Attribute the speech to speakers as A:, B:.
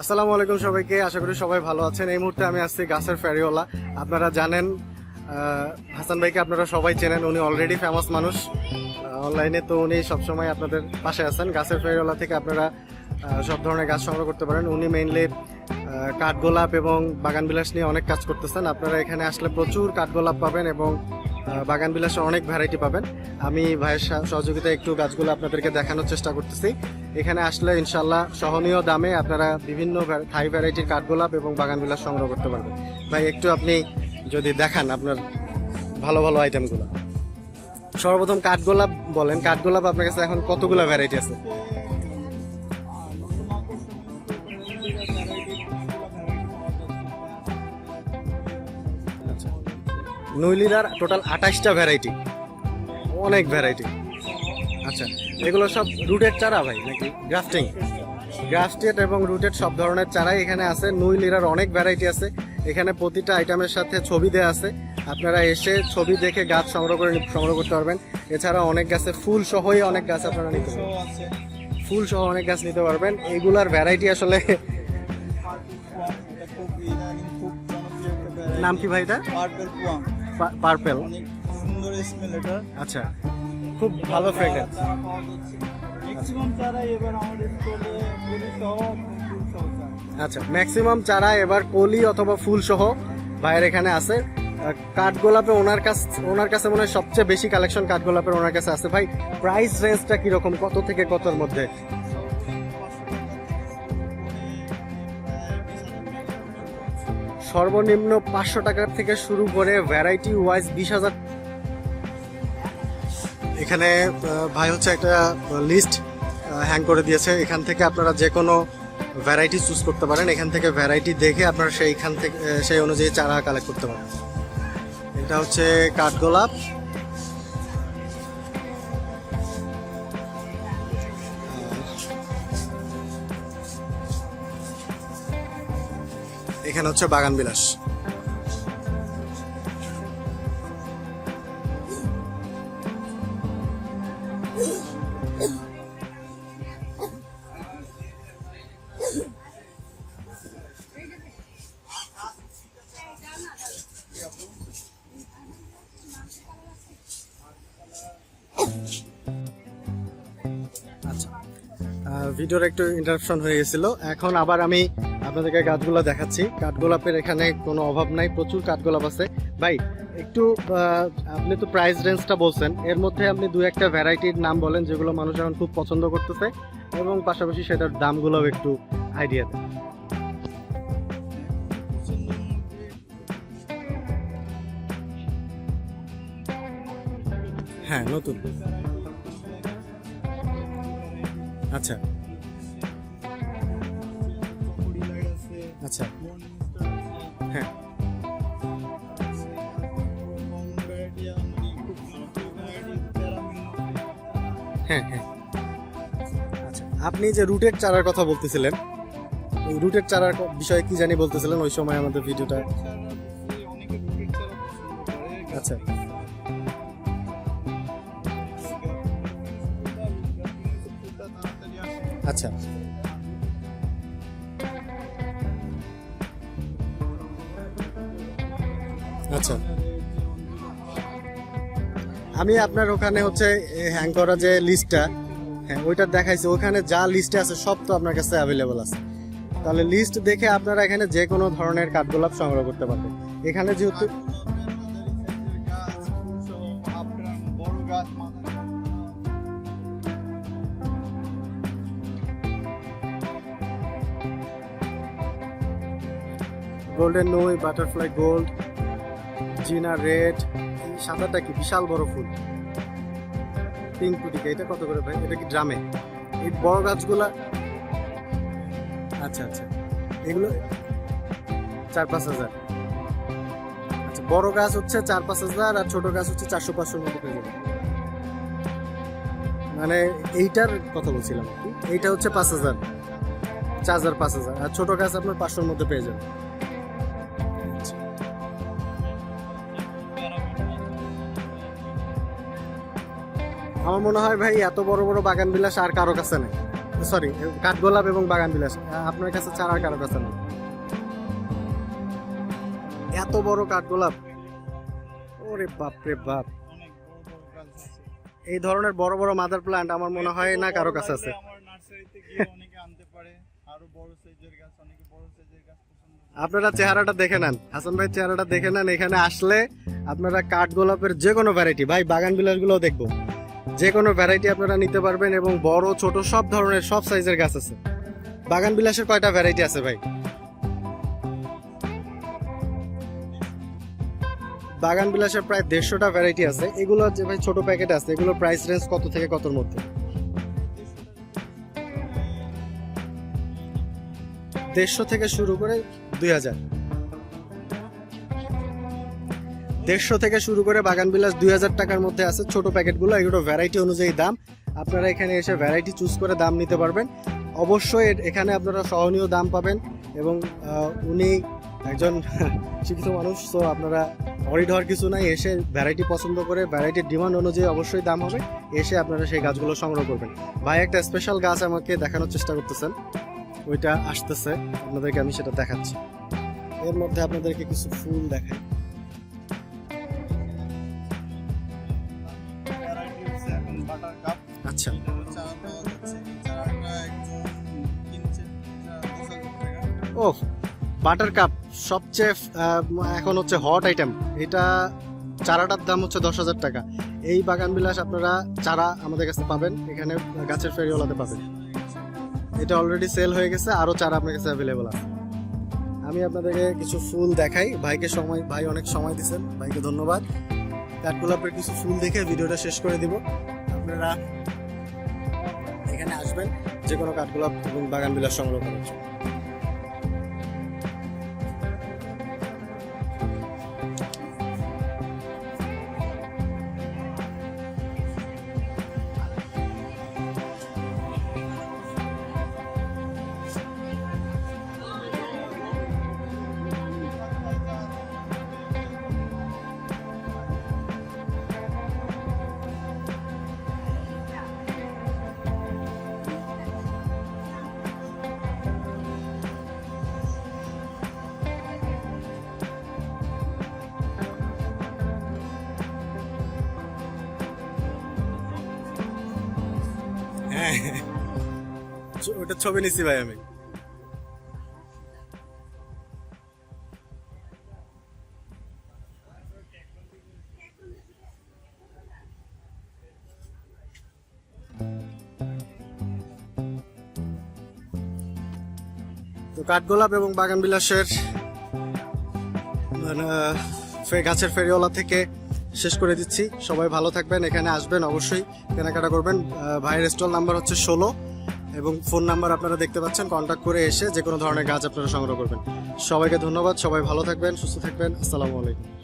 A: আসসালামু আলাইকুম সবাইকে, আশা করি সবাই ভালো আছেন। এই মুহূর্তে আমি আসছি গাছের ফেরিওয়ালা। আপনারা জানেন হাসান ভাইকে আপনারা সবাই চেনেন, উনি অলরেডি ফেমাস মানুষ। অনলাইনে তো উনি সবসময় আপনাদের পাশে আছেন। গাছের ফেরিওয়ালা থেকে আপনারা সব ধরনের গাছ সংগ্রহ করতে পারেন। উনি মেইনলি কাঠগোলাপ এবং বাগান বিলাস নিয়ে অনেক কাজ করতেছেন। আপনারা এখানে আসলে প্রচুর কাঠগোলাপ পাবেন এবং বাগান বিলাসের অনেক ভ্যারাইটি পাবেন। আমি ভাইয়ের সহ- সহযোগিতায় একটু গাছগুলো আপনাদেরকে দেখানোর চেষ্টা করতেছি। এখানে আসলে ইনশাল্লাহ সহনীয় দামে আপনারা বিভিন্ন থাই ভ্যারাইটির কাঠগোলাপ এবং বাগান বিলাস সংগ্রহ করতে পারবেন। ভাই, একটু আপনি যদি দেখান আপনার ভালো ভালো আইটেমগুলো সর্বপ্রথম কাঠগোলাপ বলেন। কাঠগোলাপ আপনার কাছে এখন কতগুলো ভ্যারাইটি আছে? নইলিরার টোটাল আঠাশটা ভ্যারাইটি অনেক ভ্যারাইটি আচ্ছা এগুলো সব রুটেড চারা ভাই নাকি? গ্রাফটিং গ্রাফটেড এবং রুটেড সব ধরনের চারাই এখানে আছে। নুই লিরার অনেক ভ্যারাইটি আছে। এখানে প্রতিটা আইটেমের সাথে ছবি দেওয়া আছে। আপনারা এসে ছবি দেখে গাছ সংগ্রহ করে সংগ্রহ করতে পারবেন। এছাড়া অনেক গাছে ফুল সহই অনেক গাছ আপনারা নিতে পারবেন। ফুল সহ অনেক গাছ নিতে পারবেন। এইগুলার ভ্যারাইটি আসলে নাম কি ভাই এটা?
B: পার্পেল অনেক সুন্দর স্মেল এটা।
A: আচ্ছা খুব ভালো ফ্রেগ্রেন্স
B: ম্যাক্সিমাম চারা এবার আমাদের স্টলে সহ।
A: আচ্ছা ম্যাক্সিমাম চারা এবার কলি অথবা ফুল সহ ভাইয়ের এখানে আছে। কাঠগোলাপে ওনার কাছ ওনার কাছে মনে হয় সবচেয়ে বেশি কালেকশন কাঠগোলাপের ওনার কাছে আছে। ভাই প্রাইস রেঞ্জটা কীরকম? কত থেকে কতর মধ্যে? সর্বনিম্ন পাঁচশো টাকার থেকে শুরু করে ভ্যারাইটি ওয়াইজ বিশ হাজার এখানে ভাই হচ্ছে একটা লিস্ট হ্যাং করে দিয়েছে। এখান থেকে আপনারা যে কোনো ভ্যারাইটি চুজ করতে পারেন। এখান থেকে ভ্যারাইটি দেখে আপনারা সেইখান থেকে সেই অনুযায়ী চারা কালেক্ট করতে পারেন এটা হচ্ছে কাঠগোলাপ। এখানে হচ্ছে বাগান বিলাস। আচ্ছা। ভিডিওর একটু ইন্টারাপশন হয়ে গেছিল। এখন আবার আমি আপনাদেরকে গাছগুলো দেখাচ্ছি। কাঠগোলাপের এখানে কোনো অভাব নাই, প্রচুর কাঠগোলাপ আছে। ভাই, একটু আপনি তো প্রাইস রেঞ্জটা বলছেন, এর মধ্যে আপনি দু একটা ভ্যারাইটির নাম বলেন, যেগুলো মানুষ এখন খুব পছন্দ করতেছে এবং পাশাপাশি সেটার দামগুলোও একটু আইডিয়া দেন। হ্যাঁ নতুন। আচ্ছা। আচ্ছা। হ্যাঁ। হ্যাঁ হ্যাঁ। আচ্ছা আপনি যে রুটের চারার কথা বলতেছিলেন ওই রুটের চারার বিষয়ে কি জানি বলতেছিলেন, ওই সময় আমাদের ভিডিওটা আচ্ছা। আচ্ছা। আচ্ছা। আমি আপনার ওখানে হচ্ছে হ্যাং করা যে লিস্টটা হ্যাঁ ওইটা দেখাইছি। ওখানে যা লিস্টে আছে সব তো আপনার কাছে অ্যাভেলেবল আছে। তাহলে লিস্ট দেখে আপনারা এখানে যে কোনো ধরনের কাঠগোলাপ সংগ্রহ করতে পারবেন। এখানে যেহেতু গোল্ডেন নই বাটারফ্লাই গোল্ড জিনা রেড সাদাটা কি বিশাল বড় ফুল? পিঙ্ক পুটিকা এটা কত করে ভাই? এটা কি ড্রামে? এই বড় গাছগুলা আচ্ছা আচ্ছা। এগুলো চার পাঁচ হাজার। আচ্ছা বড় গাছ হচ্ছে চার পাঁচ হাজার আর ছোট গাছ হচ্ছে চারশো পাঁচশোর মতো পেয়ে যাবে মানে এইটার কথা বলছিলাম এইটা হচ্ছে পাঁচ হাজার। চার হাজার, পাঁচ হাজার। আর ছোট গাছ আপনার পাঁচশোর মধ্যে পেয়ে যাবেন। আমার মনে হয় ভাই, এত বড় বড় বাগান বিলাস আর কারও কাছে নেই। সরি কাঠগোলাপ এবং বাগান বিলাস আপনার কাছে ছাড়া আর কারও কাছে নেই। এত বড় কাঠগোলাপ। ওরে বাপ রে বাপ। এই ধরনের বড় বড় মাদার প্ল্যান্ট আমার মনে হয় না কারও কাছে আছে। আপনারা চেহারাটা দেখে নেন। হাসান ভাই চেহারাটা দেখে নেন, এখানে আসলে আপনারা কাঠগোলাপের যে কোনো ভ্যারাইটি ভাই, বাগান বিলাসগুলোও দেখব। যে কোনো ভ্যারাইটি আপনারা নিতে পারবেন এবং বড়, ছোট, সব ধরনের, সব সাইজের গাছ আছে। বাগান বিলাসের কয়টা ভ্যারাইটি আছে ভাই? বাগান বিলাসের প্রায় দেড়শোটা ভ্যারাইটি আছে। এগুলো যে ভাই ছোট প্যাকেট আছে। এগুলোর প্রাইস রেঞ্জ কত থেকে কতর মধ্যে? দেড়শো থেকে শুরু করে দুই হাজার। দেড়শো থেকে শুরু করে বাগান বিলাস দুই হাজার টাকার মধ্যে আছে। ছোট প্যাকেটগুলো, এগুলো ভ্যারাইটি অনুযায়ী দাম। আপনারা এখানে এসে ভ্যারাইটি চুজ করে দাম নিতে পারবেন। অবশ্যই এখানে আপনারা সহনীয় দাম পাবেন এবং উনি একজন শিক্ষিত মানুষ, তো আপনারা অরিড হওয়ার কিছু নাই। এসে ভ্যারাইটি পছন্দ করে ভ্যারাইটির ডিমান্ড অনুযায়ী অবশ্যই দাম হবে। এসে আপনারা সেই গাছগুলো সংগ্রহ করবেন। ভাই, একটা স্পেশাল গাছ আমাকে দেখানোর চেষ্টা করতেছেন। ওইটা আসতেছে। আপনাদেরকে আমি সেটা দেখাচ্ছি। এর মধ্যে আপনাদেরকে কিছু ফুল দেখাই।
B: টাকা
A: ও বাটার কাপ, সবচেয়ে এখন হচ্ছে হট আইটেম এটা চারাটার দাম হচ্ছে দশ হাজার টাকা। এই বাগান বিলাস আপনারা চারা আমাদের কাছে পাবেন, এখানে গাছের ফেরিওয়ালাতে পাবেন। এটা অলরেডি সেল হয়ে গেছে আরও চারা আপনার কাছে অ্যাভেলেবল আছে। আমি আপনাদেরকে কিছু ফুল দেখাই। ভাইকে সময়, ভাই অনেক সময় দিয়েছেন, ভাইকে ধন্যবাদ। কাঠগোলাপের কিছু ফুল দেখে ভিডিওটা শেষ করে দিব। আপনারা এখানে আসবেন যে কোনো কাঠগোলাপ এবং বাগান বিলাস সংগ্রহ করার জন্য। ওটা ছবি নিছি ভাই আমি। তো কাঠগোলাপ এবং বাগান বিলাসের মানে, গাছের ফেরিওয়ালা থেকে শেষ করে দিচ্ছি। সবাই ভালো থাকবেন, এখানে আসবেন অবশ্যই। কেনাকাটা করবেন। ভাইয়ের স্টল নাম্বার হচ্ছে ষোলো এবং ফোন নাম্বার আপনারা দেখতে পাচ্ছেন। কন্ট্যাক্ট করে এসে যে কোনো ধরনের গাছ আপনারা সংগ্রহ করবেন। সবাইকে ধন্যবাদ। সবাই ভালো থাকবেন, সুস্থ থাকবেন। আসসালামু আলাইকুম।